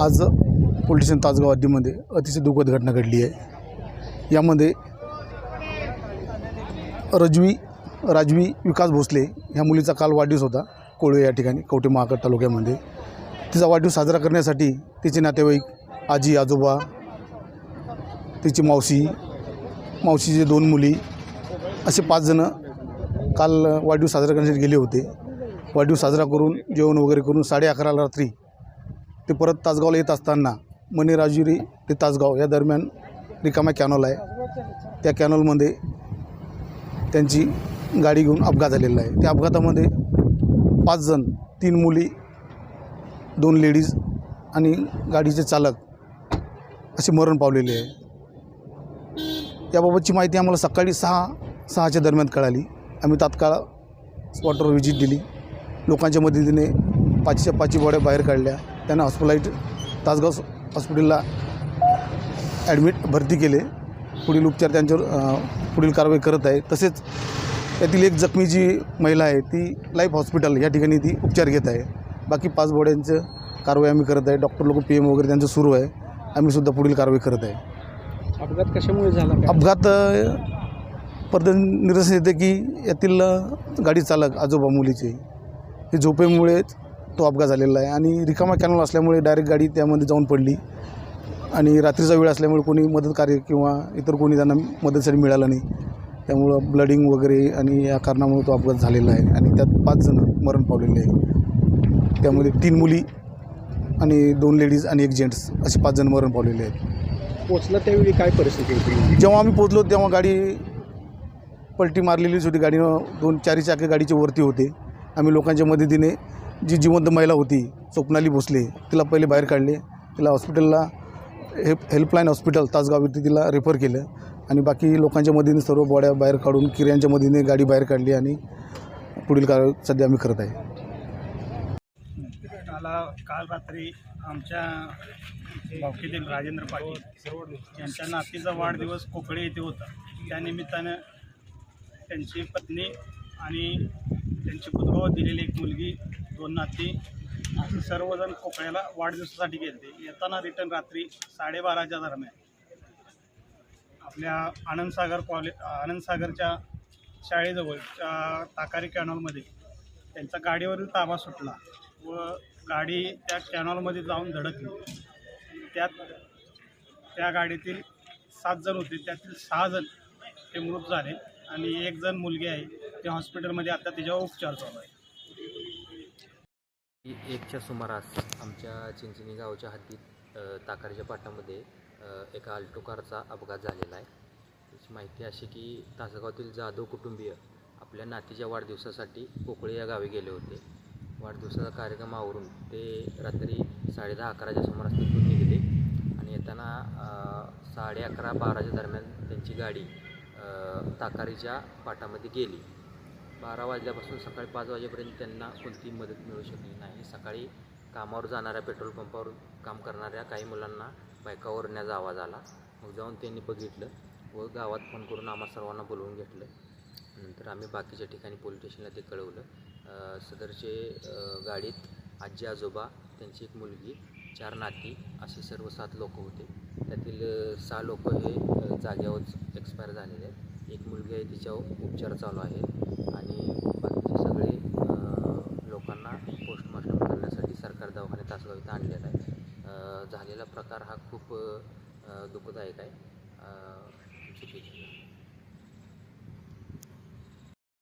आज police station Tasgaon हद्दीमध्ये अतिशय दुःखद घटना घडली आहे. यामध्ये रजवी राजवी विकास भोसले ह्या मुलीचा काल वाढदिवस होता. कोळवे या ठिकाणी कवठे महाकड तालुक्यामध्ये. तिचा वाढदिवस साजरा करण्यासाठी तिचे नातेवाईक आजी आजोबा तिची मावशी मावशीचे दोन मुली असे पाच जणं काल वाढदिवस साजरा करण्यासाठी गेले होते. वाढदिवस साजरा करून जेवण वगैरे करून साडे अकराला रात्री ते परत तासगावला येत असताना मणिराजुरी ते तासगाव या दरम्यान रिकामा कॅनॉल आहे. त्या कॅनॉलमध्ये त्यांची गाडी घेऊन अपघात झालेला आहे. त्या अपघातामध्ये पाच जण तीन मुली दोन लेडीज आणि गाडीचे चालक असे मरण पावलेले आहे. याबाबतची माहिती आम्हाला सकाळी सहा सहाच्या दरम्यान कळाली. आम्ही तात्काळ स्पॉटवर व्हिजिट दिली. लोकांच्या मदतीने पाचच्या पाचही बॉड्या बाहेर काढल्या. त्यांना हॉस्पिटलाइट तासगाव हॉस्पिटलला ॲडमिट भरती केले. पुढील उपचार त्यांच्यावर पुढील कारवाई करत आहे. तसेच यातील एक जखमी जी महिला आहे ती लाईफ हॉस्पिटल या ठिकाणी ती उपचार घेत आहे. बाकी पाच बॉड्यांचं कारवाई आम्ही करत आहे. डॉक्टर लोक पी एम वगैरे त्यांचं सुरू आहे. आम्ही सुद्धा पुढील कारवाई करत आहे. अपघात कशामुळे झाला? अपघात परत निरसन येते की यातील गाडी चालक आजोबा मुलीचे. हे झोपेमुळे तो अपघात झालेला आहे आणि रिकामा कॅनल असल्यामुळे डायरेक्ट गाडी त्यामध्ये जाऊन पडली. आणि रात्रीचा वेळ असल्यामुळे कोणी मदत कार्य किंवा इतर कोणी त्यांना मदतीसाठी मिळालं नाही. त्यामुळं ब्लडिंग वगैरे आणि या कारणामुळे तो अपघात झालेला आहे आणि त्यात पाच जण मरण पावलेले आहे त्यामध्ये तीन मुली आणि दोन लेडीज आणि एक जेंट्स असे पाच जण मरण पावलेले आहेत. पोचला त्यावेळी काय परिस्थिती होती? जेव्हा आम्ही पोचलो तेव्हा गाडी पलटी मारलेलीच होती. गाडीनं दोन चारी चाकी गाडीचे वरती होते. आम्ही लोकांच्या मदतीने जी जिवंत महिला होती स्वप्नाली भोसले तिला पहिले बाहेर काढले. तिला हॉस्पिटलला हे हेल्पलाईन हॉस्पिटल तासगाव इथे तिला रेफर केलं. आणि बाकी लोकांच्या मदतीने सर्व बॉड्या बाहेर काढून किऱ्यांच्या मदतीने गाडी बाहेर काढली आणि पुढील काळ सध्या आम्ही करत आहे. मला काल रात्री आमच्या भावकीतील राजेंद्र पाटील यांच्या नातीचा वाढदिवस कोकळे येथे होता. त्यानिमित्तानं त्यांची पत्नी आणि त्यांची बुधगावात दिलेली एक मुलगी दोन नाती असे सर्वजण कोकण्याला वाढदिवसासाठी गेले येताना रिटर्न रात्री साडेबाराच्या दरम्यान आपल्या आनंदसागर कॉले आनंदसागरच्या शाळेजवळच्या ताकारी कॅनॉलमध्ये त्यांचा गाडीवरील ताबा सुटला व गाडी त्या कॅनॉलमध्ये जाऊन धडकली. त्यात त्या गाडीतील सात जण होते. त्यातील सहा जण ते मृत झाले आणि एक जण मुलगी आहे. त्या हॉस्पिटलमध्ये आता त्याच्यावर उपचार चालू आहे. एकच्या सुमारास आमच्या चिंचणी गावच्या हद्दीत ताकारीच्या ताकारच्या पाटामध्ये एका अल्टो कारचा अपघात झालेला आहे. त्याची माहिती अशी की तासगावातील जाधव कुटुंबीय आपल्या नातीच्या वाढदिवसासाठी पोकळी या गावी गेले होते. वाढदिवसाचा कार्यक्रम आवरून ते रात्री साडेदहा अकराच्या सुमारास तिथून निघले आणि येताना साडे अकरा बाराच्या दरम्यान त्यांची गाडी ताकारीच्या पाटामध्ये गेली. बारा वाजल्यापासून सकाळी पाच वाजेपर्यंत त्यांना कोणतीही मदत मिळू शकली नाही. सकाळी कामावर जाणाऱ्या पेट्रोल पंपावर काम करणाऱ्या काही मुलांना बायका ओरण्याचा आवाज आला. मग जाऊन त्यांनी बघितलं व गावात फोन करून आम्हा सर्वांना बोलवून घेतलं. नंतर आम्ही बाकीच्या ठिकाणी पोलीस स्टेशनला ते कळवलं. सदरचे गाडीत आजी आजोबा त्यांची एक मुलगी चार नाती असे सर्व सात लोक होते. त्यातील सहा लोक हे जाग्यावरच एक्सपायर झालेले आहेत. एक मुलगी आहे तिच्यावर उपचार चालू आहे आणि बाकीचे सगळे लोकांना पोस्टमार्टम करण्यासाठी सरकार दवाखान्यात तासगाव इथं आणलेला आहे. झालेला प्रकार हा खूप दुःखदायक आहे. चुकीचा